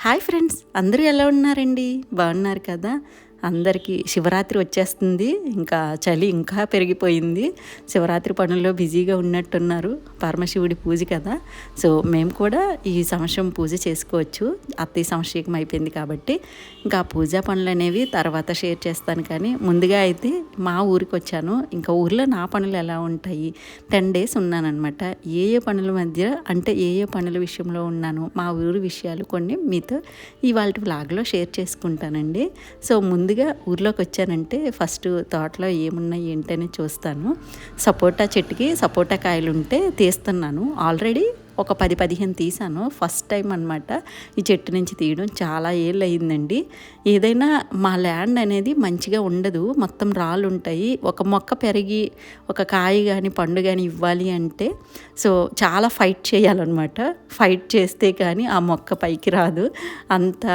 Hi friends అందరూ ఎలా ఉన్నారండి? బాగున్నారు కదా? అందరికీ శివరాత్రి వచ్చేస్తుంది. ఇంకా చలి ఇంకా పెరిగిపోయింది. శివరాత్రి పనుల్లో బిజీగా ఉన్నట్టున్నారు పరమశివుడి పూజ కదా. సో మేము కూడా ఈ సంవత్సరం పూజ చేసుకోవచ్చు. అత్తయ్య సంవత్సరం అయిపోయింది కాబట్టి ఇంకా పూజా పనులు అనేవి తర్వాత షేర్ చేస్తాను. కానీ ముందుగా అయితే మా ఊరికి వచ్చాను. ఇంకా ఊర్లో నా పనులు ఎలా ఉంటాయి? Ten days ఉన్నానన్నమాట. ఏ ఏ పనుల మధ్య అంటే ఏ ఏ పనుల విషయంలో ఉన్నాను? మా ఊరి విషయాలు కొన్ని మీతో ఇవాళ వ్లాగ్లో షేర్ చేసుకుంటానండి. సో ముందు ముందుగా ఊర్లోకి వచ్చానంటే ఫస్ట్ తోటలో ఏమున్నాయి ఏంటని చూస్తాను. సపోటా చెట్టుకి సపోటా కాయలు ఉంటే తీస్తున్నాను. ఆల్రెడీ ఒక పది పదిహేను తీసాను ఫస్ట్ టైం అనమాట ఈ చెట్టు నుంచి తీయడం. చాలా ఏళ్ళు అయిందండి ఏదైనా మా ల్యాండ్ అనేది మంచిగా ఉండదు. మొత్తం రాళ్ళు ఉంటాయి. ఒక మొక్క పెరిగి ఒక కాయ కానీ పండు కానీ ఇవ్వాలి అంటే సో చాలా ఫైట్ చేయాలన్నమాట. ఫైట్ చేస్తే కానీ ఆ మొక్క పైకి రాదు. అంత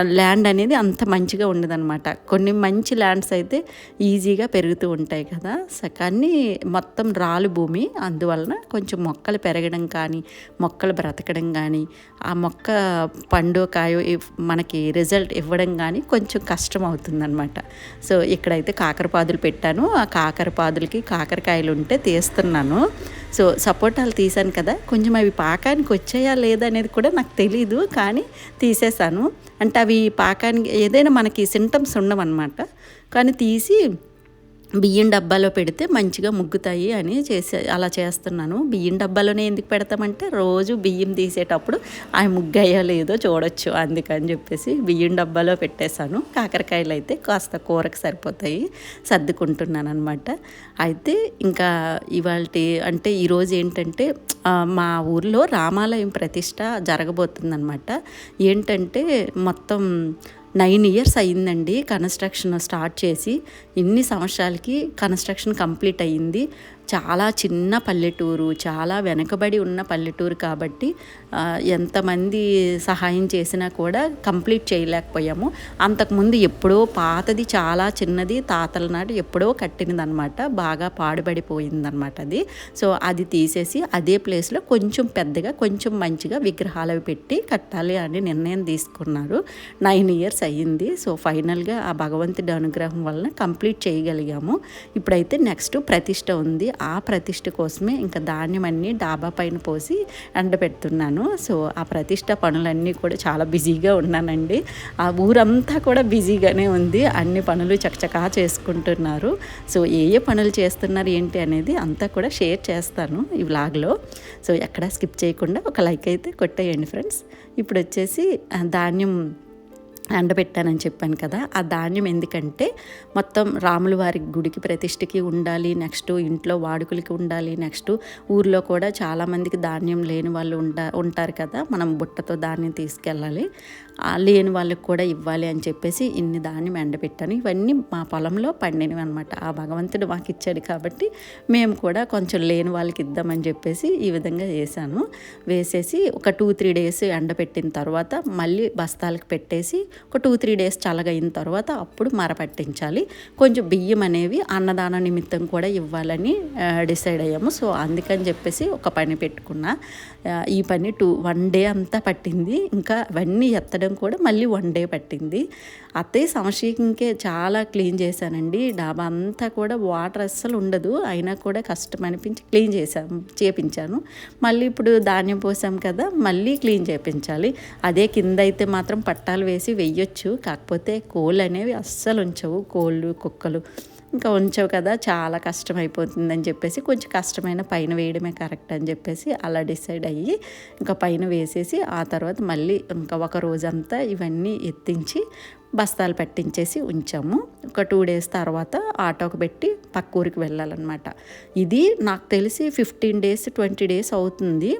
ల్యాండ్ అనేది అంత మంచిగా ఉండదన్నమాట. కొన్ని మంచి ల్యాండ్స్ అయితే ఈజీగా పెరుగుతూ ఉంటాయి కదా. స- కానీ మొత్తం రాళ్ళు భూమి. అందువలన కొంచెం మొక్కలు పెరగడం కానీ కానీ మొక్కలు బ్రతకడం కానీ ఆ మొక్క పండు కాయో మనకి రిజల్ట్ ఇవ్వడం కానీ కొంచెం కష్టం అవుతుందన్నమాట. సో ఇక్కడైతే కాకరపాదులు పెట్టాను. ఆ కాకరపాదులకి కాకరకాయలు ఉంటే తీస్తున్నాను. సో సపోటాలు తీసాను కదా కొంచెం అవి పాకానికి వచ్చాయా లేదా అనేది కూడా నాకు తెలీదు కానీ తీసేసాను అంటే అవి పాకానికి ఏదైనా మనకి సింటమ్స్ ఉండవన్నమాట. కానీ తీసి బియ్యం డబ్బాలో పెడితే మంచిగా ముగ్గుతాయి అని చేసే అలా చేస్తున్నాను. బియ్యం డబ్బాలోనే ఎందుకు పెడతామంటే రోజు బియ్యం తీసేటప్పుడు ఆ ముగ్గయ్యో లేదో చూడొచ్చు అందుకని చెప్పేసి బియ్యం డబ్బాలో పెట్టేశాను. కాకరకాయలు అయితే కాస్త కూరకు సరిపోతాయి సర్దుకుంటున్నాను అనమాట అయితే ఇంకా ఇవాళ అంటే ఈరోజు ఏంటంటే మా ఊర్లో రామాలయం ప్రతిష్ట జరగబోతుందన్నమాట. ఏంటంటే మొత్తం నైన్ ఇయర్స్ అయ్యిందండి కన్స్ట్రక్షన్ స్టార్ట్ చేసి ఇన్ని సంవత్సరాలకి కన్స్ట్రక్షన్ కంప్లీట్ అయ్యింది. చాలా చిన్న పల్లెటూరు చాలా వెనకబడి ఉన్న పల్లెటూరు కాబట్టి ఎంతమంది సహాయం చేసినా కూడా కంప్లీట్ చేయలేకపోయాము. అంతకుముందు ఎప్పుడో పాతది చాలా చిన్నది తాతల నాటి ఎప్పుడో కట్టినదనమాట బాగా పాడుబడిపోయిందనమాట అది. సో అది తీసేసి అదే ప్లేస్లో కొంచెం పెద్దగా కొంచెం మంచిగా విగ్రహాలు పెట్టి కట్టాలి అని నిర్ణయం తీసుకున్నారు. నైన్ ఇయర్స్ అయ్యింది. సో ఫైనల్గా ఆ భగవంతుడి అనుగ్రహం వలన కంప్లీట్ చేయగలిగాము. ఇప్పుడైతే నెక్స్ట్ ప్రతిష్ట ఉంది. ఆ ప్రతిష్ట కోసమే ఇంకా ధాన్యం అన్నీ డాబా పైన పోసి ఎండబెడుతున్నాను సో ఆ ప్రతిష్ట పనులన్నీ కూడా చాలా బిజీగా ఉన్నానండి. ఆ ఊరంతా కూడా బిజీగానే ఉంది. అన్ని పనులు చకచకా చేసుకుంటున్నారు. సో ఏ ఏ పనులు చేస్తున్నారు ఏంటి అనేది అంతా కూడా షేర్ చేస్తాను ఈ వ్లాగ్లో. సో ఎక్కడా స్కిప్ చేయకుండా ఒక లైక్ అయితే కొట్టేయండి ఫ్రెండ్స్. ఇప్పుడు వచ్చేసి ధాన్యం ఎండబెట్టానని చెప్పాను కదా ఆ ధాన్యం ఎందుకంటే మొత్తం రాముల వారి గుడికి ప్రతిష్ఠకి ఉండాలి నెక్స్ట్ ఇంట్లో వాడుకలకి ఉండాలి నెక్స్ట్ ఊర్లో కూడా చాలామందికి ధాన్యం లేని వాళ్ళు ఉంటా ఉంటారు కదా మనం బుట్టతో ధాన్యం తీసుకెళ్ళాలి లేని వాళ్ళకి కూడా ఇవ్వాలి అని చెప్పేసి ఇన్ని ధాన్యం ఎండబెట్టాను. ఇవన్నీ మా పొలంలో పండినవి అనమాట ఆ భగవంతుడు మాకు ఇచ్చాడు కాబట్టి మేము కూడా కొంచెం లేని వాళ్ళకి ఇద్దామని చెప్పేసి ఈ విధంగా వేసాను వేసేసి ఒక టూ త్రీ డేస్ ఎండబెట్టిన తర్వాత మళ్ళీ బస్తాలకు పెట్టేసి ఒక టూ త్రీ డేస్ చల్లగైన తర్వాత అప్పుడు మరపట్టించాలి కొంచెం బియ్యం అనేవి అన్నదాన నిమిత్తం కూడా ఇవ్వాలని డిసైడ్ అయ్యాము. సో అందుకని చెప్పేసి ఒక పని పెట్టుకున్నా. ఈ పని టూ వన్ డే అంతా పట్టింది. ఇంకా అవన్నీ ఎత్తడం కూడా మళ్ళీ వన్ డే పట్టింది. అత్తయ్య సంవత్సరంకే చాలా క్లీన్ చేశానండి. డాబా అంతా కూడా వాటర్ అస్సలు ఉండదు. అయినా కూడా కష్టం అనిపించి క్లీన్ చేశాను చేపించాను. మళ్ళీ ఇప్పుడు ధాన్యం పోసాం కదా మళ్ళీ క్లీన్ చేపించాలి. అదే కింద అయితే మాత్రం పట్టాలు వేసి వెయ్యి వెయ్యొచ్చు కాకపోతే కోళ్ళు అనేవి అస్సలు ఉంచవు. కోళ్ళు కుక్కలు ఇంకా ఉంచవు కదా. చాలా కష్టం అయిపోతుందని చెప్పేసి కొంచెం కష్టమైన పైన వేయడమే కరెక్ట్ అని చెప్పేసి అలా డిసైడ్ అయ్యి ఇంకా పైన వేసేసి ఆ తర్వాత మళ్ళీ ఇంకా ఒక రోజంతా ఇవన్నీ ఎత్తించి బస్తాలు పెట్టించేసి ఉంచాము. ఒక టూ డేస్ తర్వాత ఆటోకి పెట్టి పక్క ఊరికి వెళ్ళాలన్నమాట. ఇది నాకు తెలిసి ఫిఫ్టీన్ డేస్ ట్వంటీ డేస్ అవుతుంది.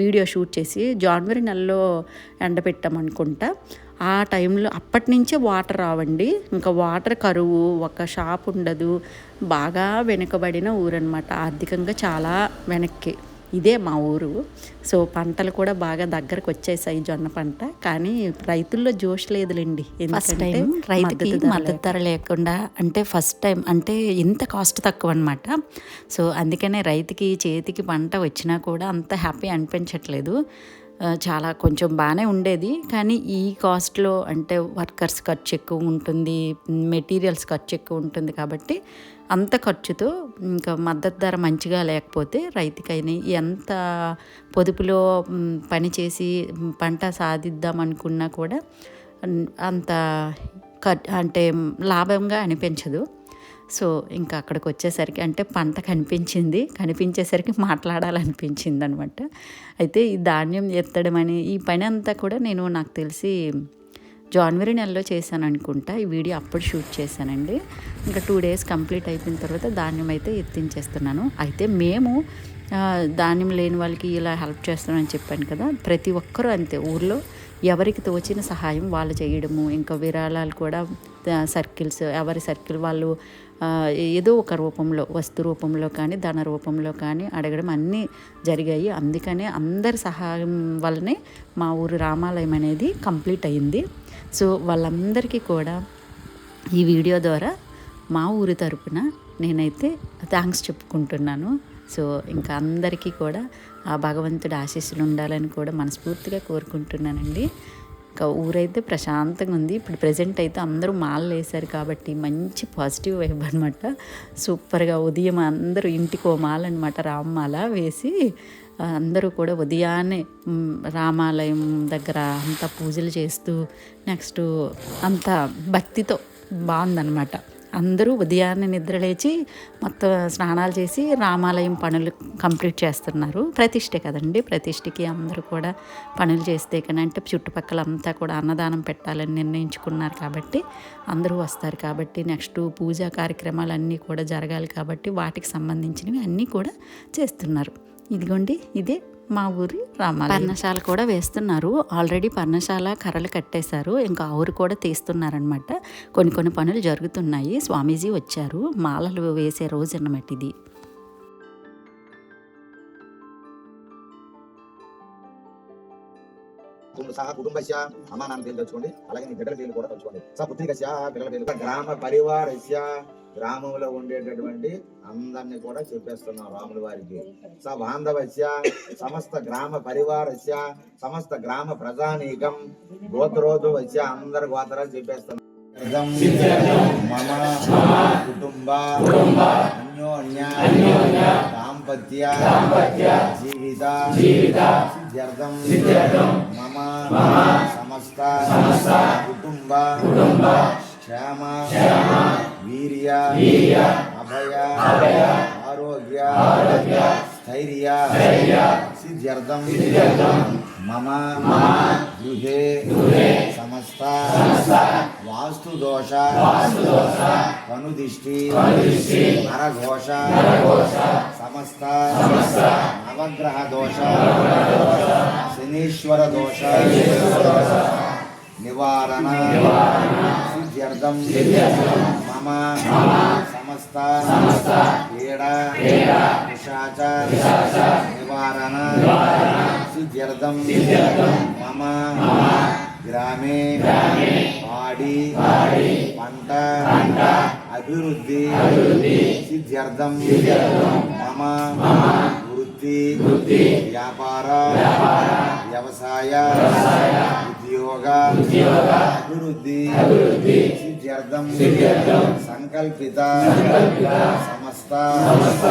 వీడియో షూట్ చేసి జనవరి నెలలో ఎండబెట్టామనుకుంటా. ఆ టైంలో అప్పటి నుంచే వాటర్ రావండి. ఇంకా వాటర్ కరువు ఒక షాప్ ఉండదు. బాగా వెనుకబడిన ఊరన్నమాట. ఆర్థికంగా చాలా వెనక్కి. ఇదే మా ఊరు. సో పంటలు కూడా బాగా దగ్గరకు వచ్చేసాయి జొన్న పంట. కానీ రైతుల్లో జోష్ లేదులేండి. ఫస్ట్ ఎందుకంటే టైం రైతుకి మద్దతు ధర లేకుండా అంటే ఫస్ట్ టైం అంటే ఇంత కాస్ట్ తక్కువ అనమాట సో అందుకనే రైతుకి చేతికి పంట వచ్చినా కూడా అంత హ్యాపీ అనిపించట్లేదు. చాలా కొంచెం బాగానే ఉండేది. కానీ ఈ కాస్ట్లో అంటే వర్కర్స్ ఖర్చు ఎక్కువ ఉంటుంది మెటీరియల్స్ ఖర్చు ఎక్కువ ఉంటుంది కాబట్టి అంత ఖర్చుతో ఇంకా మద్దతు ధర మంచిగా లేకపోతే రైతుకైనా ఎంత పొదుపులో పనిచేసి పని చేసి పంట సాధిద్దాం అనుకున్నా కూడా అంత ఖర్ అంటే లాభంగా అనిపించదు. సో ఇంకా అక్కడికి వచ్చేసరికి అంటే పంట కనిపించింది. కనిపించేసరికి మాట్లాడాలనిపించింది అనమాట అయితే ఈ ధాన్యం ఎత్తడం అని ఈ పని అంతా కూడా నేను నాకు తెలిసి జనవరి నెలలో చేశాను అనుకుంటా. ఈ వీడియో అప్పుడు షూట్ చేశానండి. ఇంకా టూ డేస్ కంప్లీట్ అయిపోయిన తర్వాత ధాన్యం అయితే ఎత్తించేస్తున్నాను. అయితే మేము ధాన్యం లేని వాళ్ళకి ఇలా హెల్ప్ చేస్తామని చెప్పాను కదా ప్రతి ఒక్కరూ అంతే. ఊర్లో ఎవరికి తోచిన సహాయం వాళ్ళు చేయడము ఇంకా విరాళాలు కూడా సర్కిల్స్ ఎవరి సర్కిల్ వాళ్ళు ఏదో ఒక రూపంలో వస్తు రూపంలో కానీ ధన రూపంలో కానీ అడగడం అన్నీ జరిగాయి. అందుకనే అందరి సహాయం వల్లనే మా ఊరు రామాలయం అనేది కంప్లీట్ అయింది. సో వాళ్ళందరికీ కూడా ఈ వీడియో ద్వారా మా ఊరి తరపున నేనైతే థ్యాంక్స్ చెప్పుకుంటున్నాను. సో ఇంకా అందరికీ కూడా ఆ భగవంతుడి ఆశీస్సులు ఉండాలని కూడా మనస్ఫూర్తిగా కోరుకుంటున్నానండి. ఇంకా ఊరైతే ప్రశాంతంగా ఉంది. ఇప్పుడు ప్రజెంట్ అయితే అందరూ మాలలు వేశారు కాబట్టి మంచి పాజిటివ్ వైబ్ అనమాట సూపర్గా ఉదయం అందరూ ఇంటికి ఓ మాల అనమాట రామమాల వేసి అందరూ కూడా ఉదయాన్నే రామాలయం దగ్గర అంతా పూజలు చేస్తూ నెక్స్ట్ అంతా భక్తితో బాగుందనమాట అందరూ ఉదయాన్నే నిద్రలేచి మొత్తం స్నానాలు చేసి రామాలయం పనులు కంప్లీట్ చేస్తున్నారు. ప్రతిష్ఠ కదండి. ప్రతిష్ఠకి అందరూ కూడా పనులు చేస్తే కానీ అంటే చుట్టుపక్కల అంతా కూడా అన్నదానం పెట్టాలని నిర్ణయించుకున్నారు కాబట్టి అందరూ వస్తారు కాబట్టి నెక్స్ట్ పూజా కార్యక్రమాలు అన్నీ కూడా జరగాలి కాబట్టి వాటికి సంబంధించినవి అన్నీ కూడా చేస్తున్నారు. ఇదిగోండి ఇదే మా ఊరి రామాలయం. పర్ణశాల కూడా వేస్తున్నారు. ఆల్రెడీ పర్ణశాల కర్రలు కట్టేశారు. ఇంకా ఆవురు కూడా తీస్తున్నారనమాట కొన్ని కొన్ని పనులు జరుగుతున్నాయి. స్వామీజీ వచ్చారు. మాలలు వేసే రోజు అన్నమాట ఇది. కుటుంబ సహా కుటుంబస్య అమ్మా నాన్న పేరు తలుచుకోండి. అలాగే మీ బిడ్డల పేర్లు కూడా తలుచుకోండి. సహా పుత్రికస్య పిల్లల పేర్లు గ్రామ పరివారస్య. గ్రామంలో ఉండేటటువంటి అందరిని కూడా చెప్పేస్తున్నాం రాముల వారికి. స బాంధవస్య సమస్త గ్రామ పరివారస్య సమస్త గ్రామ ప్రజానీకం గోత్రోజు వచ్చి అందరి గోత్రాలు చెప్పేస్తున్నాం. ఇదం మమ కుటుంబ అన్యోన్య దాంపత్య జీవిత సిద్ధ్యర్థం మమ సమస్త కుటుంబ క్షేమ వీర్య అభయ ఆరోగ్య స్థైర్య సిద్ధ్యర్థం మమ గృహే సమస్త వాస్తు దోష కనుదిష్టి నరఘోష సమస్త నవగ్రహ దోష శనీశ్వర దోష నివారణ మమ సమస్త. పీడ పిశాచ నివారణ. సిద్ధ్యర్థం మమ. గ్రామే. పాడి పంట. అభివృద్ధి. సిద్ధ్యర్థం మమ. వృత్తి. వ్యాపార. వ్యవసాయ. ఉద్యోగ. అభివృద్ధి. సిద్ధ్యర్థం. సంకల్పిత. సమస్త.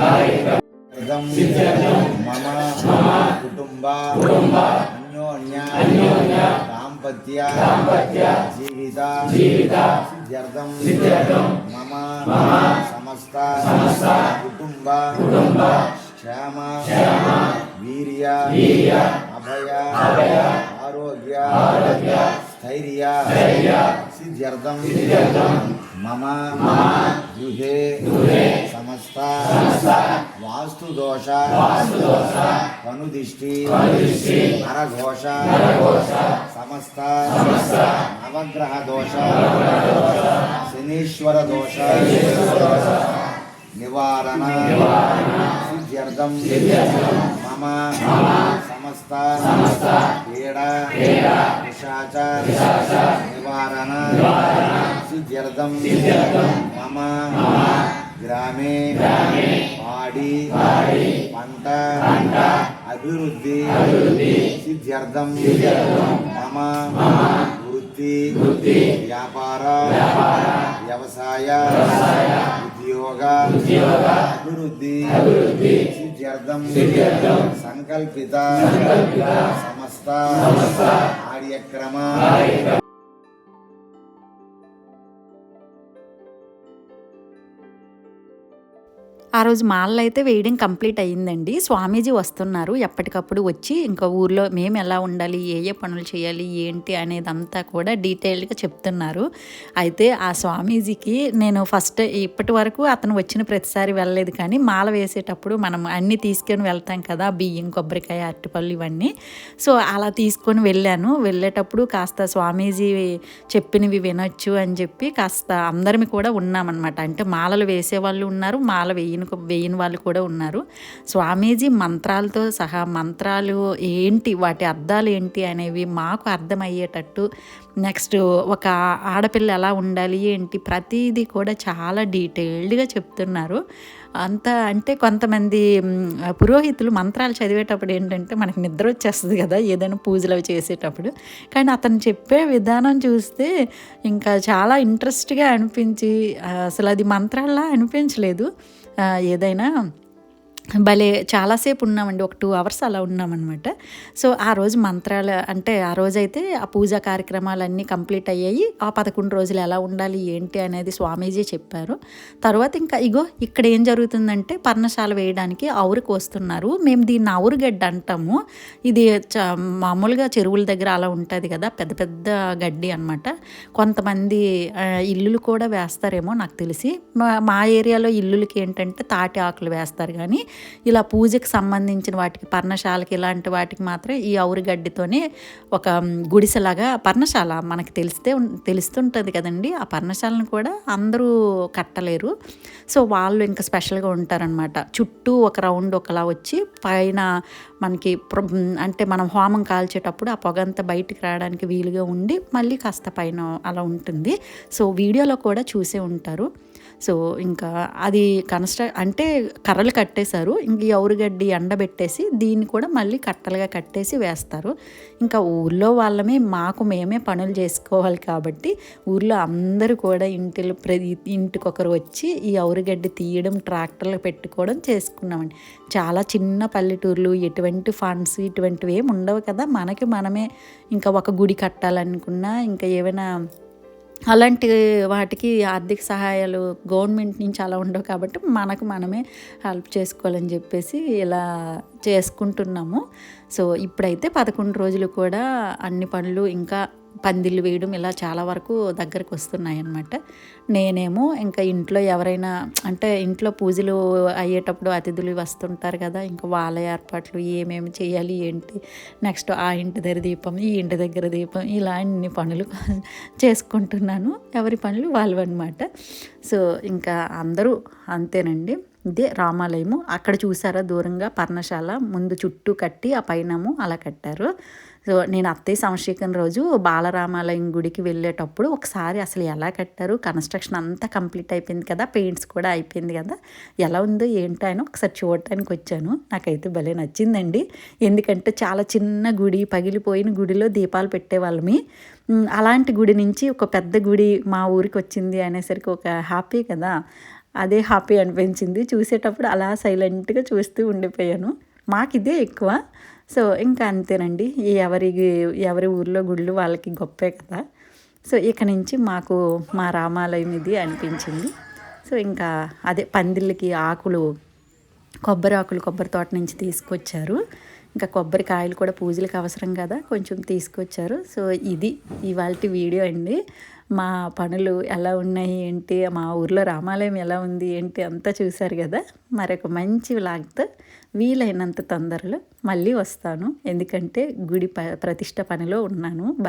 కార్యక్రమ. మమ. కుటుంబ. అన్యోన్య. దాంపత్య. జీవిత. సిద్ధ్యర్థం. మమ. సమస్త. కుటుంబ. క్షేమ. వీర్య. అభయ. ఆరోగ్య. స్థైర్య సిద్ధ్యర్థం. మమ. గృహే సమస్త. వాస్తు దోష కనుదిష్టి. నరఘోష. సమస్త. నవగ్రహ దోష శనీశ్వర దోష నివారణ. సిద్ధ్యర్థం. మమ సమస్త. పీడ పిశాచ నివారణ. సిద్ధ్యర్థం. మమ. గ్రామే. పాడి. పంట. అభివృద్ధి. సిద్ధ్యర్థం. మమ. వృత్తి. వ్యాపార. వ్యవసాయ. ఉద్యోగ. అభివృద్ధి. సిద్ధ్యర్థం సంకల్పిత. సమస్త. కార్యక్రమ. ఆ రోజు మాలలు అయితే వేయడం కంప్లీట్ అయ్యిందండి. స్వామీజీ వస్తున్నారు. ఎప్పటికప్పుడు వచ్చి ఇంకా ఊర్లో మేము ఎలా ఉండాలి ఏ ఏ పనులు చేయాలి ఏంటి అనేది అంతా కూడా డీటెయిల్డ్గా చెప్తున్నారు. అయితే ఆ స్వామీజీకి నేను ఫస్ట్ ఇప్పటి వరకు అతను వచ్చిన ప్రతిసారి వెళ్ళలేదు కానీ మాల వేసేటప్పుడు మనం అన్నీ తీసుకొని వెళ్తాం కదా బియ్యం కొబ్బరికాయ అరటిపళ్ళు ఇవన్నీ. సో అలా తీసుకొని వెళ్ళాను. వెళ్ళేటప్పుడు కాస్త స్వామీజీ చెప్పినవి వినొచ్చు అని చెప్పి కాస్త అందరిమి కూడా ఉన్నామన్నమాట. అంటే మాలలు వేసే వాళ్ళు ఉన్నారు మాల వేయని వేయని వాళ్ళు కూడా ఉన్నారు. స్వామీజీ మంత్రాలతో సహా మంత్రాలు ఏంటి? వాటి అర్థాలు ఏంటి అనేవి మాకు అర్థమయ్యేటట్టు నెక్స్ట్ ఒక ఆడపిల్ల ఎలా ఉండాలి? ఏంటి? ప్రతిదీ కూడా చాలా డీటెయిల్డ్గా చెప్తున్నారు. అంత అంటే కొంతమంది పురోహితులు మంత్రాలు చదివేటప్పుడు ఏంటంటే మనకి నిద్ర వచ్చేస్తుంది కదా ఏదైనా పూజలు అవి చేసేటప్పుడు. కానీ అతను చెప్పే విధానం చూస్తే ఇంకా చాలా ఇంట్రెస్ట్గా అనిపించి అసలు అది మంత్రాల్లా అనిపించలేదు. ఏదైనా భలే చాలాసేపు ఉన్నామండి ఒక టూ అవర్స్ అలా ఉన్నామన్నమాట. సో ఆ రోజు మంత్రాలు అంటే ఆ రోజైతే ఆ పూజా కార్యక్రమాలన్నీ కంప్లీట్ అయ్యాయి. ఆ పదకొండు రోజులు ఎలా ఉండాలి ఏంటి అనేది స్వామీజీ చెప్పారు. తర్వాత ఇంకా ఇగో ఇక్కడ ఏం జరుగుతుందంటే పర్ణశాల వేయడానికి ఆవురికి వస్తున్నారు మేము దీన్ని ఆవురుగడ్డ అంటాము. ఇది చ- మామూలుగా చెరువుల దగ్గర అలా ఉంటుంది కదా పెద్ద పెద్ద గడ్డి అనమాట కొంతమంది ఇల్లులు కూడా వేస్తారేమో నాకు తెలిసి. మా మా ఏరియాలో ఇల్లులకి ఏంటంటే తాటి ఆకులు వేస్తారు కానీ ఇలా పూజకి సంబంధించిన వాటికి పర్ణశాలకి ఇలాంటి వాటికి మాత్రం ఈ గడ్డితోనే ఒక గుడిసెలాగా పర్ణశాల మనకి తెలిస్తే తెలుస్తుంటుంది కదండి. ఆ పర్ణశాలను కూడా అందరూ కట్టలేరు. సో వాళ్ళు ఇంకా స్పెషల్గా ఉంటారనమాట చుట్టూ ఒక రౌండ్ ఒకలా వచ్చి పైన మనకి అంటే మనం హోమం కాల్చేటప్పుడు ఆ పొగ అంతా బయటికి రావడానికి వీలుగా ఉండి మళ్ళీ కాస్త పైన అలా ఉంటుంది. సో వీడియోలో కూడా చూసే ఉంటారు. సో ఇంకా అది కన్స్ట్రక్ అంటే కర్రలు కట్టేశారు. ఇంక ఈ ఎండబెట్టేసి దీన్ని కూడా మళ్ళీ కట్టలుగా కట్టేసి వేస్తారు. ఇంకా ఊర్లో వాళ్ళమే మాకు మేమే పనులు చేసుకోవాలి కాబట్టి ఊర్లో అందరూ కూడా ఇంటిలో ప్రతి ఇంటికొకరు వచ్చి ఈ ఎవరుగడ్డి తీయడం ట్రాక్టర్లు పెట్టుకోవడం చేసుకున్నామండి. చాలా చిన్న పల్లెటూర్లు ఎటువంటి ఫండ్స్ ఇటువంటివి ఏమి ఉండవు కదా. మనకి మనమే ఇంకా ఒక గుడి కట్టాలనుకున్నా ఇంకా ఏమైనా అలాంటి వాటికి ఆర్థిక సహాయాలు గవర్నమెంట్ నుంచి అలా ఉండవు కాబట్టి మనకు మనమే హెల్ప్ చేసుకోవాలని చెప్పేసి ఇలా చేసుకుంటున్నాము. సో ఇప్పుడైతే పదకొండు రోజులు కూడా అన్ని పనులు ఇంకా పందిళ్ళు వేయడం ఇలా చాలా వరకు దగ్గరకు వస్తున్నాయి అన్నమాట నేనేమో ఇంకా ఇంట్లో ఎవరైనా అంటే ఇంట్లో పూజలు అయ్యేటప్పుడు అతిథులు వస్తుంటారు కదా ఇంకా వాళ్ళ ఏర్పాట్లు ఏమేమి చేయాలి ఏంటి నెక్స్ట్ ఆ ఇంటి దగ్గర దీపం ఈ ఇంటి దగ్గర దీపం ఇలా అన్ని పనులు చేసుకుంటున్నాను. ఎవరి పనులు వాళ్ళు అనమాట సో ఇంకా అందరూ అంతేనండి. ఇదే రామాలయము. అక్కడ చూసారా దూరంగా పర్ణశాల ముందు చుట్టూ కట్టి ఆ పైనము అలా కట్టారు. సో నేను అత్తయ్య సంశీకరణ రోజు బాలరామాలయం గుడికి వెళ్ళేటప్పుడు ఒకసారి అసలు ఎలా కట్టారు? కన్స్ట్రక్షన్ అంతా కంప్లీట్ అయిపోయింది కదా? పెయింట్స్ కూడా అయిపోయింది కదా? ఎలా ఉందో ఏంటో అని ఒకసారి చూడటానికి వచ్చాను. నాకైతే భలే నచ్చిందండి. ఎందుకంటే చాలా చిన్న గుడి పగిలిపోయిన గుడిలో దీపాలు పెట్టేవాళ్ళమి. అలాంటి గుడి నుంచి ఒక పెద్ద గుడి మా ఊరికి వచ్చింది అనేసరికి ఒక హ్యాపీ కదా? అదే హ్యాపీ అనిపించింది. చూసేటప్పుడు అలా సైలెంట్గా చూస్తూ ఉండిపోయాను. మాకు ఇదే ఎక్కువ. సో ఇంకా అంతేనండి. ఎవరి ఎవరి ఊర్లో గుళ్ళు వాళ్ళకి గొప్పే కదా. సో ఇక నుంచి మాకు మా రామాలయం ఇది అనిపించింది. సో ఇంకా అదే పందిళ్ళకి ఆకులు కొబ్బరి ఆకులు కొబ్బరి తోట నుంచి తీసుకొచ్చారు. ఇంకా కొబ్బరికాయలు కూడా పూజలకు అవసరం కదా కొంచెం తీసుకొచ్చారు. సో ఇది ఇవాళ వీడియో అండి. మా పనులు ఎలా ఉన్నాయి ఏంటి మా ఊర్లో రామాలయం ఎలా ఉంది ఏంటి అంతా చూశారు కదా. మరొక మంచి వ్లాగ్తో వీలైనంత తొందరలో మళ్ళీ వస్తాను. ఎందుకంటే గుడి ప ప్రతిష్ట పనిలో ఉన్నాను.